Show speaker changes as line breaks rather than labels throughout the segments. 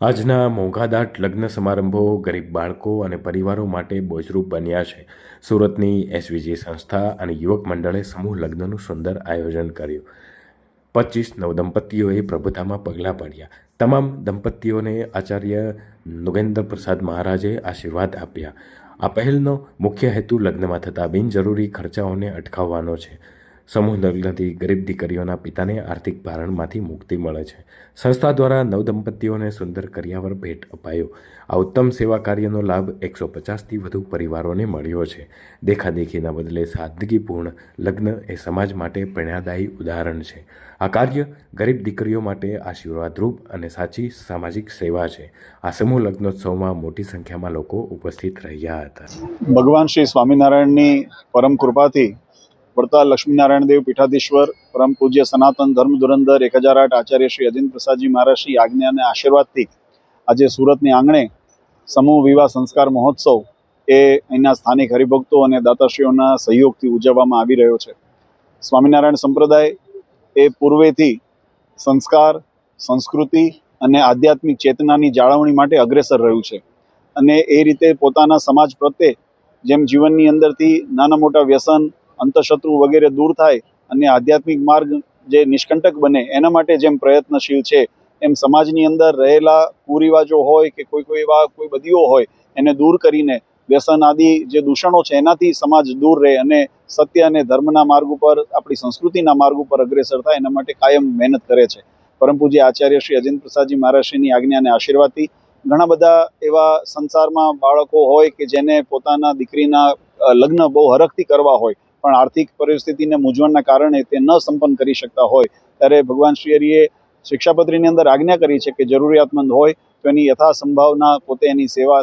આજના મોંઘાદાટ લગ્ન સમારંભો ગરીબ બાળકો અને પરિવારો માટે બોજરૂપ બન્યા છે. સુરતની એસવીજી સંસ્થા અને યુવક મંડળે સમૂહ લગ્નનું સુંદર આયોજન કર્યું. પચીસ નવદંપતીઓએ પ્રભુતામાં પગલાં પાડ્યા. તમામ દંપતીઓને આચાર્ય નુગેન્દ્ર પ્રસાદ મહારાજે આશીર્વાદ આપ્યા. આ પહેલનો મુખ્ય હેતુ લગ્નમાં થતા બિનજરૂરી ખર્ચાઓને અટકાવવાનો છે. સમૂહ લગ્નથી ગરીબ દીકરીઓના પિતાને આર્થિક ભારણમાંથી મુક્તિ મળે છે. સંસ્થા દ્વારા નવદંપતીઓને સુંદર કરિયાવર ભેટ અપાયો. આ ઉત્તમ સેવા કાર્યનો લાભ એકસો પચાસથી વધુ પરિવારોને મળ્યો છે. દેખાદેખીના બદલે સાદગીપૂર્ણ લગ્ન એ સમાજ માટે પ્રેરણાદાયી ઉદાહરણ છે. આ કાર્ય ગરીબ દીકરીઓ માટે આશીર્વાદરૂપ અને સાચી સામાજિક સેવા છે. આ સમૂહ લગ્નોત્સવમાં મોટી સંખ્યામાં લોકો ઉપસ્થિત રહ્યા હતા.
ભગવાન શ્રી સ્વામિનારાયણની પરમ કૃપાથી વડતાલ લક્ષ્મીનારાયણ દેવ પીઠાધીશ્વર, પરમ પૂજ્ય સનાતન ધર્મ ધુરંધર એક હજાર આઠ આચાર્ય શ્રી અજીન પ્રસાદજી મહારાજ શ્રી આજ્ઞા અને આશીર્વાદથી આજે સુરતની આંગણે સમૂહ વિવાહ સંસ્કાર મહોત્સવ એ અહીંના સ્થાનિક હરિભક્તો અને દાતાશ્રીઓના સહયોગથી ઉજવવામાં આવી રહ્યો છે. સ્વામિનારાયણ સંપ્રદાય એ પૂર્વેથી સંસ્કાર, સંસ્કૃતિ અને આધ્યાત્મિક ચેતનાની જાળવણી માટે અગ્રેસર રહ્યું છે અને એ રીતે પોતાના સમાજ પ્રત્યે જેમ જીવનની અંદરથી નાના મોટા વ્યસન અંતશત્રુ વગેરે દૂર થાય અને આધ્યાત્મિક માર્ગ જે નિષ્કંટક બને, એના માટે જેમ પ્રયત્નશીલ છે, એમ સમાજની અંદર રહેલા કુરિવાજો હોય કે કોઈ કોઈ એવા કોઈ બદીઓ હોય, એને દૂર કરીને વ્યસન આદિ જે દૂષણો છે, એનાથી સમાજ દૂર રહે અને સત્ય અને ધર્મના માર્ગ ઉપર, આપણી સંસ્કૃતિના માર્ગ ઉપર અગ્રેસર થાય, એના માટે કાયમ મહેનત કરે છે. પરમ પૂજ્ય આચાર્ય શ્રી અજેન્દ્ર પ્રસાદજી મહારાજશ્રીની આજ્ઞાને આશીર્વાદથી ઘણા બધા એવા સંસારમાં બાળકો હોય કે જેને પોતાના દીકરીના લગ્ન બહુ હરખથી કરવા હોય પણ આર્થિક પરિસ્થિતિને મૂંઝવણના કારણે તે ન સંપન્ન કરી શકતા હોય, ત્યારે ભગવાન શ્રી હરિએ શિક્ષાપત્રીની અંદર આજ્ઞા કરી છે કે જરૂરિયાતમંદ હોય તો એની યથા સંભાવના પોતે એની સેવા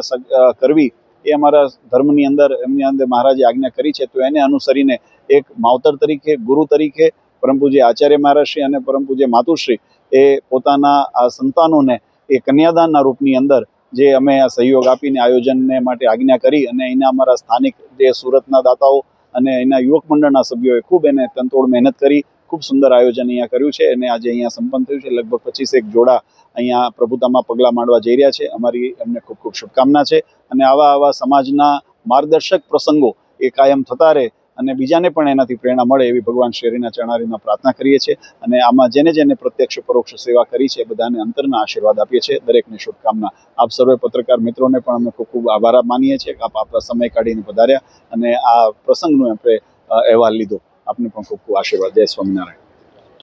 કરવી. એ અમારા ધર્મની અંદર, એમની અંદર મહારાજે આજ્ઞા કરી છે. તો એને અનુસરીને એક માવતર તરીકે, ગુરુ તરીકે પરમ પૂજ્ય આચાર્ય મહારાજશ્રી અને પરમ પૂજ્ય માતુશ્રી એ પોતાના આ સંતાનોને એ કન્યાદાનના રૂપની અંદર જે અમે આ સહયોગ આપીને આયોજનને માટે આજ્ઞા કરી અને એના અમારા સ્થાનિક જે સુરતના દાતાઓ અને એના યુવક મંડળના સભ્યોએ ખૂબ એને તનતોડ મહેનત કરી, ખૂબ સુંદર આયોજન અહીંયા કર્યું છે અને આજે અહીંયા સંપન્ન થયું છે. લગભગ પચીસેક જોડા અહીંયા પ્રભુતામાં પગલાં માંડવા જઈ રહ્યા છે. અમારી એમને ખૂબ ખૂબ શુભકામના છે. અને આવા આવા સમાજના માર્ગદર્શક પ્રસંગો એ કાયમ થતા રહે અને બીજાને પણ એનાથી પ્રેરણા મળે એવી ભગવાન શેરીના ચરણારીમાં પ્રાર્થના કરીએ છીએ અને આમાં જેને જેને પ્રત્યક્ષ પરોક્ષ સેવા કરી છે બધાને અંતરના આશીર્વાદ આપીએ છીએ. દરેકને શુભકામના. આપ સર્વે પત્રકાર મિત્રોને પણ અમે ખૂબ ખૂબ આભાર માનીએ છીએ કે આપ આપણા સમય કાઢીને પધાર્યા અને આ પ્રસંગનો આપણે અહેવાલ લીધો. આપને પણ ખૂબ ખૂબ આશીર્વાદ. જય સ્વામિનારાયણ.